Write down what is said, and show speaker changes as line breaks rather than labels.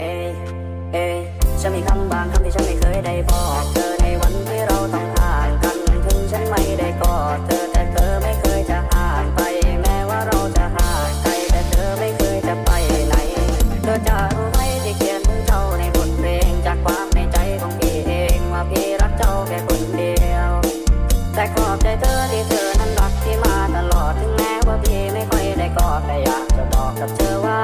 เอเอฉันมีคำบางคำที่ฉันไม่เคยได้บอกเธอในวันที่เราต้องห่างกันถึงฉันไม่ได้กอดเธอแต่เธอไม่เคยจะห่างไป แม้ว่าเราจะห่างไกลแต่เธอไม่เคยจะไปไหน เธอจะรู้ไหมที่เขียนเจ้าในบทเพลงจากความในใจของพี่เองว่าพี่รักเจ้าแค่คนเดียว แต่ขอบใจเธอที่เธอนั้นรักที่มาตลอดถึงแม้ว่าพี่ไม่ค่อยได้กอดแต่อยากจะบอกกับเธอว่า